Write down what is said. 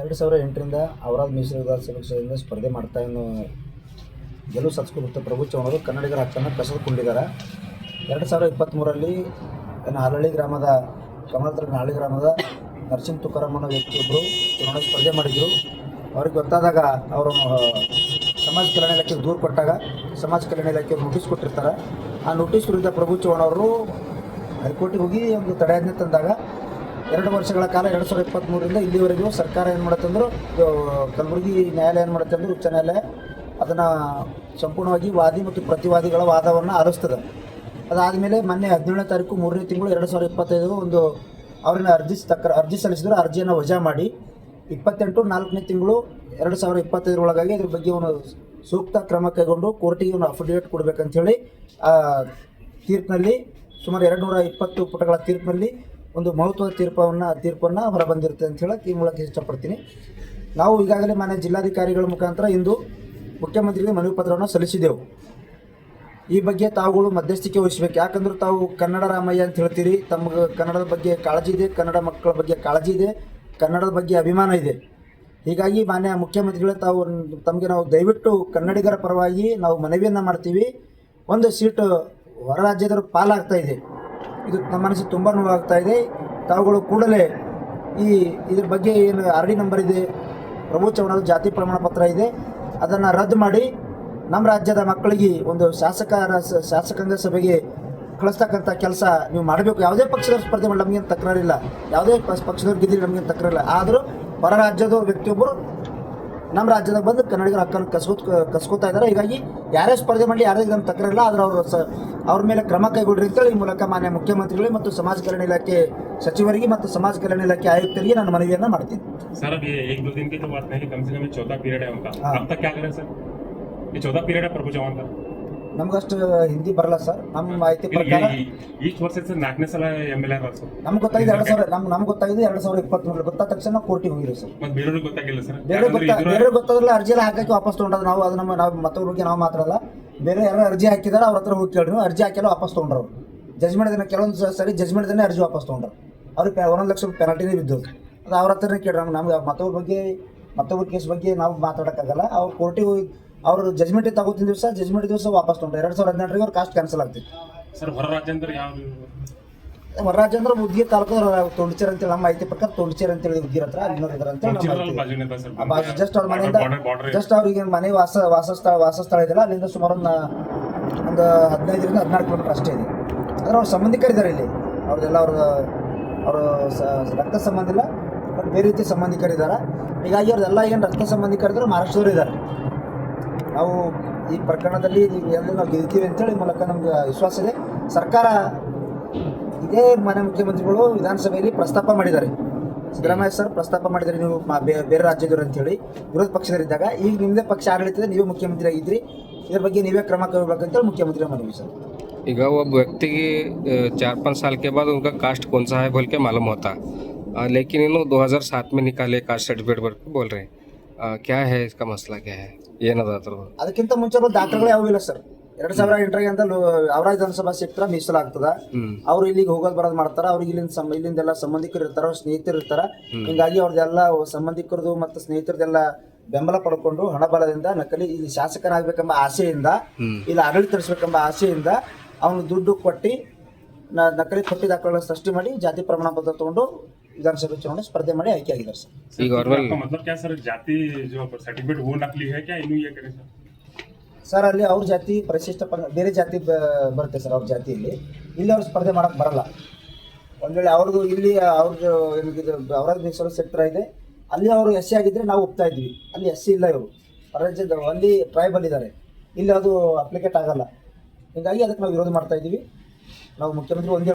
ಎರಡು ಸಾವಿರ ಎಂಟರಿಂದ ಅವರಾದ ಮೀಸಲು ವಿಧಾನಸಭಾ ಸ್ಪರ್ಧೆ ಮಾಡ್ತಾ ಇನ್ನು ಗೆಲುವು ಸತ್ಸ್ಕೊಂಡು ಪ್ರಭು ಚೌಹಾಣರು ಕನ್ನಡಿಗರ ಹಕ್ಕನ್ನು ಕಸಿದುಕೊಂಡಿದ್ದಾರೆ. ಎರಡು ಸಾವಿರದ ಇಪ್ಪತ್ತ್ಮೂರರಲ್ಲಿ ಏನು ಹಲಹಳ್ಳಿ ಗ್ರಾಮದ ಕಮಲತ್ರ ಹಳ್ಳಿ ಗ್ರಾಮದ ನರಸಿಂಹ ತುಕಾರಾಮ್ ಅನ್ನೋ ವ್ಯಕ್ತಿಯೊಬ್ಬರು ಚುನಾವಣೆ ಸ್ಪರ್ಧೆ ಮಾಡಿದರು. ಅವ್ರಿಗೆ ಗೊತ್ತಾದಾಗ ಅವರು ಸಮಾಜ ಕಲ್ಯಾಣ ಇಲಾಖೆಗೆ ದೂರು ಕೊಟ್ಟಾಗ ಸಮಾಜ ಕಲ್ಯಾಣ ಇಲಾಖೆ ನೋಟಿಸ್ ಕೊಟ್ಟಿರ್ತಾರೆ. ಆ ನೋಟಿಸ್ ವಿರುದ್ಧ ಪ್ರಭು ಚೌಹಾಣ್ ಅವರು ಹೈಕೋರ್ಟಿಗೆ ಹೋಗಿ ಒಂದು ತಡೆಯಾಜ್ಞೆ ತಂದಾಗ ಎರಡು ವರ್ಷಗಳ ಕಾಲ ಎರಡು ಸಾವಿರದ ಇಪ್ಪತ್ತ್ಮೂರರಿಂದ ಇಲ್ಲಿವರೆಗೂ ಸರ್ಕಾರ ಏನು ಮಾಡುತ್ತೆ ಇದು ಕಲಬುರಗಿ ನ್ಯಾಯಾಲಯ ಏನು ಮಾಡುತ್ತೆ ಅಂದ್ರೆ, ಉಚ್ಚ ನ್ಯಾಯಾಲಯ ಅದನ್ನು ಸಂಪೂರ್ಣವಾಗಿ ವಾದಿ ಮತ್ತು ಪ್ರತಿವಾದಿಗಳ ವಾದವನ್ನು ಆಲಿಸ್ತದೆ. ಅದಾದಮೇಲೆ ಮೊನ್ನೆ ಹದಿನೇಳನೇ ತಾರೀಕು ಮೂರನೇ ತಿಂಗಳು ಎರಡು ಸಾವಿರದ ಇಪ್ಪತ್ತೈದು ಒಂದು ಅವ್ರನ್ನ ಅರ್ಜಿ ತಕ್ಕ ಅರ್ಜಿ ಸಲ್ಲಿಸಿದ್ರು, ಅರ್ಜಿಯನ್ನು ವಜಾ ಮಾಡಿ. ಇಪ್ಪತ್ತೆಂಟು ನಾಲ್ಕನೇ ತಿಂಗಳು ಎರಡು ಸಾವಿರದ ಇಪ್ಪತ್ತೈದರೊಳಗಾಗಿ ಇದ್ರ ಬಗ್ಗೆ ಅವನು ಸೂಕ್ತ ಕ್ರಮ ಕೈಗೊಂಡು ಕೋರ್ಟಿಗೆ ಒಂದು ಅಫಿಡೇವಿಟ್ ಕೊಡಬೇಕಂತೇಳಿ, ಆ ತೀರ್ಪಿನಲ್ಲಿ ಸುಮಾರು ಎರಡು ನೂರ ಇಪ್ಪತ್ತು ಪುಟಗಳ ತೀರ್ಪಿನಲ್ಲಿ ಒಂದು ಮಹತ್ವದ ತೀರ್ಪವನ್ನು, ತೀರ್ಪನ್ನು ಹೊರಬಂದಿರುತ್ತೆ ಅಂತ ಹೇಳಕ್ಕೆ ಈ ಮೂಲಕ ಇಷ್ಟಪಡ್ತೀನಿ. ನಾವು ಈಗಾಗಲೇ ಮಾನ್ಯ ಜಿಲ್ಲಾಧಿಕಾರಿಗಳ ಮುಖಾಂತರ ಇಂದು ಮುಖ್ಯಮಂತ್ರಿಗೆ ಮನವಿ ಪತ್ರವನ್ನು ಸಲ್ಲಿಸಿದೆವು. ಈ ಬಗ್ಗೆ ತಾವುಗಳು ಮಧ್ಯಸ್ಥಿಕೆ ವಹಿಸಬೇಕು. ಯಾಕಂದ್ರೆ ತಾವು ಕನ್ನಡ ರಾಮಯ್ಯ ಅಂತ ಹೇಳ್ತೀರಿ. ತಮಗೆ ಕನ್ನಡದ ಬಗ್ಗೆ ಕಾಳಜಿ ಇದೆ, ಕನ್ನಡ ಮಕ್ಕಳ ಬಗ್ಗೆ ಕಾಳಜಿ ಇದೆ, ಕನ್ನಡದ ಬಗ್ಗೆ ಅಭಿಮಾನ ಇದೆ. ಹೀಗಾಗಿ ಮಾನ್ಯ ಮುಖ್ಯಮಂತ್ರಿಗಳೇ ತಾವು ತಮಗೆ ನಾವು ದಯವಿಟ್ಟು ಕನ್ನಡಿಗರ ಪರವಾಗಿ ನಾವು ಮನವಿಯನ್ನು ಮಾಡ್ತೀವಿ. ಒಂದು ಸೀಟು ಹೊರ ರಾಜ್ಯದವರು ಪಾಲಾಗ್ತಾ ಇದೆ. ಇದು ನಮ್ಮ ಮನಸ್ಸಿಗೆ ತುಂಬ ನೋವಾಗ್ತಾ ಇದೆ. ತಾವುಗಳು ಕೂಡಲೇ ಈ ಇದ್ರ ಬಗ್ಗೆ ಏನು ಆರ್ ಡಿ ನಂಬರ್ ಇದೆ ಪ್ರಭು ಚೌಹಾಣದ ಜಾತಿ ಪ್ರಮಾಣ ಪತ್ರ ಇದೆ. ಅದನ್ನು ರದ್ದು ಮಾಡಿ ನಮ್ಮ ರಾಜ್ಯದ ಮಕ್ಕಳಿಗೆ ಒಂದು ಶಾಸಕರ ಶಾಸಕಾಂಗ ಸಭೆಗೆ ಕಳಿಸ್ತಕ್ಕಂಥ ಕೆಲಸ ನೀವು ಮಾಡಬೇಕು. ಯಾವುದೇ ಪಕ್ಷದ ಸ್ಪರ್ಧೆ ಮಾಡಿ ನಮಗೇನು ತಕರಾರಿಲ್ಲ. ಯಾವುದೇ ಪಕ್ಷ- ಪಕ್ಷದವ್ರು ಗೆದ್ದಿಲ್ಲ ನಮಗೇನು ತಕರಾರಿಲ್ಲ. ಆದರೂ ಹೊರ ರಾಜ್ಯದ ವ್ಯಕ್ತಿಯೊಬ್ಬರು ನಮ್ಮ ರಾಜ್ಯದಾಗ ಬಂದು ಕನ್ನಡಿಗರ ಹಕ್ಕನ್ನು ಕಸ್ಕೋತ್ ಕಸ್ಕೋತಾ ಇದ್ದಾರೆ ಹೀಗಾಗಿ ಯಾರೇ ಸ್ಪರ್ಧೆ ಮಾಡಲಿ ಯಾರೇ ನಮ್ಮ ತಕರಾರಿಲ್ಲ ಆದ್ರೆ ಅವರು ಸ ಅವ್ರ ಮೇಲೆ ಕ್ರಮ ಕೈಗೊಳ್ಳಿ ಅಂತೇಳಿ ಈ ಮೂಲಕ ಮಾನ್ಯ ಮುಖ್ಯಮಂತ್ರಿಗಳಿಗೆ ಮತ್ತು ಸಮಾಜ ಕಲ್ಯಾಣ ಇಲಾಖೆ ಸಚಿವರಿಗೆ ಮತ್ತು ಸಮಾಜ ಕಲ್ಯಾಣ ಇಲಾಖೆ ಆಯುಕ್ತರಿಗೆ ನಾನು ಮನವಿಯನ್ನು ಮಾಡ್ತೀನಿ सर अब ये एक दो दिन की तो बात नहीं कम से कम ये चौथा पीरियड है उनका हाँ। अब तक क्या करें सर ये चौथा पीरियड है प्रभु चौहान का ನಮ್ಗಷ್ಟು ಹಿಂದಿ ಬರಲ್ಲ ಸರ್. ನಮ್ಮ ಮಾಹಿತಿ ಪ್ರಕಾರ ಈಸ್ಟ್ ವರ್ಷ ಸರ್ ನಾಲ್ಕನೇ ಸಲ ಎಂ ಎಲ್ ಆರ್ ಸರ್ ನಮ್ಗೆ ಗೊತ್ತಾಗಿದೆ ಎರಡು ಸಾವಿರ ನಮ್ಗೆ ನಮ್ಗೆ ಗೊತ್ತಾಗಿದೆ ಎರಡು ಸಾವಿರದ ಇಪ್ಪತ್ಮೂರು ಗೊತ್ತಾದ ತಕ್ಷಣ ಕೋರ್ಟಿಗೆ ಹೋಗಿರಿ ಸರ್. ಮತ್ತೆ ಬೇರೆಯವ್ರಿಗೆ ಗೊತ್ತಾಗಿಲ್ಲ ಸರ್. ಬೇರೆ ಗೊತ್ತಾ ಬೇರೆ ಗೊತ್ತಾದ್ರಲ್ಲ ಅರ್ಜಿ ಎಲ್ಲ ಹಾಕಕ್ಕೆ ವಾಪಸ್ ತೊಗೊಂಡ್ರೆ ನಾವು ಅದು ನಮ್ಮ ನಾವು ಮತ್ತೊಬ್ಬರ ನಾವು ನಾವು ಮಾತ್ರಲ್ಲ ಬೇರೆ ಯಾರು ಅರ್ಜಿ ಹಾಕಿದಾರೆ ಅವ್ರ ಹತ್ರ ಹೋಗಿ ಕೇಳ್ರಿ ಅರ್ಜಿ ಹಾಕಿಲ್ಲ ವಾಪಸ್ ತೊಗೊಂಡ್ರು ಅವ್ರು. ಜಜ್ಮೆಂಟ್ ದಿನ ಕೆಲವೊಂದು ಸರಿ ಜಜ್ಮೆಂಟ್ ದಿನ ಅರ್ಜಿ ವಾಪಸ್ ತೊಗೊಂಡ್ರು. ಅವ್ರಿಗೆ ಒಂದೊಂದು ಲಕ್ಷ ಪೆನಾಲ್ಟಿನೇ ಬಿದ್ದು ಅದು ಅವ್ರ ಹತ್ರನೇ ಕೇಳ್ರಿ ನಮ್ಗೆ ನಮ್ಗೆ ಮತ್ತೊಬ್ಬರ ಬಗ್ಗೆ ಮತ್ತೊಬ್ಬರ ಕೇಸ್ ಬಗ್ಗೆ ನಾವು ಮಾತಾಡೋಕ್ಕಾಗಲ್ಲ. ಅವ್ರು ಕೋರ್ಟಿಗೆ ಹೋಗಿ ಅವರು ಜಜ್ಮೆಂಟ್ ತಗೋತಿನ ದಿವಸ ಜಜ್ಮೆಂಟ್ ದಿವಸ ವಾಪಸ್ ತೊಗೊಂಡ್ರು ಎರಡು ಸಾವಿರದ ಹದಿನೆಂಟರಿಗೆ ಅವ್ರು ಕಾಸ್ಟ್ ಕ್ಯಾನ್ಸಲ್ ಆಗ್ತಿತ್ತು ಸರ್ ಹೊರ ರಾಜ್ಯಾಂತರ ಯಾವ ಹೊರರಾಜ್ಯ ಅಂದ್ರೆ ಉದ್ಗಿರ್ ತಾಲೂಕು ತೊಂಡಿಚೇರ್ ಅಂತೇಳಿ ನಮ್ಮ ಮಾಹಿತಿ ಪ್ರಕಾರ ತೊಂಡಿಚೇರ್ ಅಂತೇಳಿ ಹೇಳಿ ಹತ್ರ ಅಲ್ಲಿ ಇದ್ದಾರೆ ಅಂತ ಜಸ್ಟ್ ಅವ್ರ ಮನೆಯಿಂದ ಜಸ್ಟ್ ಅವ್ರಿಗೆ ಮನೆ ವಾಸ ವಾಸಸ್ಥಳ ವಾಸಸ್ಥಳ ಇದೆಯಲ್ಲ ಅಲ್ಲಿಂದ ಸುಮಾರು ಒಂದು ಒಂದು ಹದಿನೈದರಿಂದ ಹದಿನಾರು ಕಿಲೋಮೀಟರ್ ಅಷ್ಟೇ ಇದೆ. ಅಂದ್ರೆ ಅವ್ರ ಸಂಬಂಧಿಕರಿದ್ದಾರೆ ಇಲ್ಲಿ. ಅವ್ರದೆಲ್ಲ ಅವ್ರ ಅವರು ರಕ್ತ ಸಂಬಂಧ ಇಲ್ಲ ಬಟ್ ಬೇರೆ ರೀತಿ ಸಂಬಂಧಿಕರಿದ್ದಾರೆ ಹೀಗಾಗಿ ಅವ್ರದೆಲ್ಲ ಏನು ರಕ್ತ ಸಂಬಂಧಿಕರಿದ್ದಾರೆ ಮಹಾರಾಷ್ಟ್ರದವರು ಇದ್ದಾರೆ ನಾವು ಈ ಪ್ರಕರಣದಲ್ಲಿ ಎಲ್ಲ ನಾವು ಗೆಲ್ತೀವಿ ಅಂತೇಳಿ ಈ ಮೂಲಕ ನಮ್ಗೆ ವಿಶ್ವಾಸ ಇದೆ ಸರ್ಕಾರ ಇದೇ ಮಾನ್ಯ ಮುಖ್ಯಮಂತ್ರಿಗಳು ವಿಧಾನಸಭೆಯಲ್ಲಿ ಪ್ರಸ್ತಾಪ ಮಾಡಿದ್ದಾರೆ ಸಿದ್ದರಾಮಯ್ಯ ಸರ್ ಪ್ರಸ್ತಾಪ ಮಾಡಿದ್ದಾರೆ ನೀವು ಮ- ಬೇ- ಬೇರೆ ರಾಜ್ಯದವರು ಅಂತೇಳಿ ವಿರೋಧ ಪಕ್ಷದಲ್ಲಿದ್ದಾಗ ಈಗ ನಿಮ್ಮದೇ ಪಕ್ಷ ಆಡಳಿತದ ನೀವೇ ಮುಖ್ಯಮಂತ್ರಿ ಆಗಿದ್ರಿ ಇದ್ರ ಬಗ್ಗೆ ನೀವೇ ಕ್ರಮ ಕೈಗೊಳ್ಬೇಕಂತೇಳಿ ಮುಖ್ಯಮಂತ್ರಿ ಮನವಿ ಸರ್ ಈಗ ಒಬ್ಬ ವ್ಯಕ್ತಿಗೆ चार पाँच साल के बाद उनका कास्ट कौन सा है बोल के मालूम होता अ, लेकिन इन 2007 में निकाले कास्ट सर्टिफिकेट बोल के बोल रहे हैं ಕ್ಯಾ ಹೇ ಇಸ್ಕಾ ಮಸ್ಲಾ ಕ್ಯಾ ಹೇ? ಏನದ ಅದ್ರದ್ದು ಅದಕ್ಕಿಂತ ಮುಂಚೆ ದಾಖಲೆಗಳು ಯಾವ ಇಲ್ಲ ಸರ್. ಎರಡ್ ಸಾವಿರ ಎಂಟರಿಗೆ ಅಂತ ಅವರಾಜ್ ಜನಸಭಾ ಸಿಕ್ತರ ಮೀಸಲಾಗ್ತದ ಅವ್ರು ಇಲ್ಲಿಗೆ ಹೋಗೋದು ಬರೋದ್ ಮಾಡ್ತಾರ. ಅವ್ರಿಗೆ ಇಲ್ಲಿಂದ ಇಲ್ಲಿಂದೆಲ್ಲ ಸಂಬಂಧಿಕರು ಇರ್ತಾರ ಅವ್ರ ಸ್ನೇಹಿತರು ಇರ್ತಾರ. ಹಿಂಗಾಗಿ ಅವ್ರದ್ದೆಲ್ಲ ಸಂಬಂಧಿಕರದು ಮತ್ತೆ ಸ್ನೇಹಿತರದೆಲ್ಲ ಬೆಂಬಲ ಪಡ್ಕೊಂಡು ಹಣ ಬಲದಿಂದ ನಕಲಿ ಇಲ್ಲಿ ಶಾಸಕನಾಗಬೇಕೆಂಬ ಆಸೆಯಿಂದ ಇಲ್ಲಿ ಆಡಳಿತ ನಡೆಸಬೇಕೆಂಬ ಆಸೆಯಿಂದ ಅವನು ದುಡ್ಡು ಕೊಟ್ಟಿ ನಕಲಿ ಕೊಟ್ಟಿ ದಾಖಲೆಗಳ ಸೃಷ್ಟಿ ಮಾಡಿ ಜಾತಿ ಪ್ರಮಾಣ ಪತ್ರ ತಗೊಂಡು ವಿಧಾನಸಭೆ ಚುನಾವಣೆ ಸ್ಪರ್ಧೆ ಮಾಡಿ ಆಯ್ಕೆ ಆಗಿದ್ದಾರೆ ಸರ್ ಈಗ ಅವ್ರ ಮೇಲೆ आपका मतलब क्या सर जाति जो सर्टिफिकेट वो नकली है क्या इन्हू ये करें सर ಸರ್ ಅಲ್ಲಿ ಅವ್ರ ಜಾತಿ ಪರಿಶಿಷ್ಟ ಪಂಗ ಬೇರೆ ಜಾತಿ ಬ- ಬರುತ್ತೆ ಸರ್ ಅವ್ರ ಜಾತಿಯಲ್ಲಿ ಇಲ್ಲಿ ಅವ್ರು ಸ್ಪರ್ಧೆ ಮಾಡಕ್ ಬರಲ್ಲ ಒಂದ್ ವೇಳೆ ಅವ್ರದ್ದು ಇಲ್ಲಿ ಅವ್ರದ್ದು ಏನಿದು ಅವರ ಮೀಸಲು ಸೆಕ್ಟರ್ ಇದೆ ಅಲ್ಲಿ ಅವರು ಎಸ್ ಸಿ ಆಗಿದ್ರೆ ನಾವು ಒಪ್ತಾ ಇದ್ವಿ ಅಲ್ಲಿ ಎಸ್ ಸಿ ಇಲ್ಲ ಇವರು ರಾಜ್ಯದ ಅಲ್ಲಿ ಟ್ರೈಬಲ್ ಇದ್ದಾರೆ ಇಲ್ಲಿ ಅದು ಅಪ್ಲಿಕೇಟ್ ಆಗಲ್ಲ ಹೀಗಾಗಿ ಅದಕ್ಕೆ ನಾವು ವಿರೋಧ ಮಾಡ್ತಾ ಇದ್ದೀವಿ ನಾವು ಮುಖ್ಯಮಂತ್ರಿ ಒಂದೇ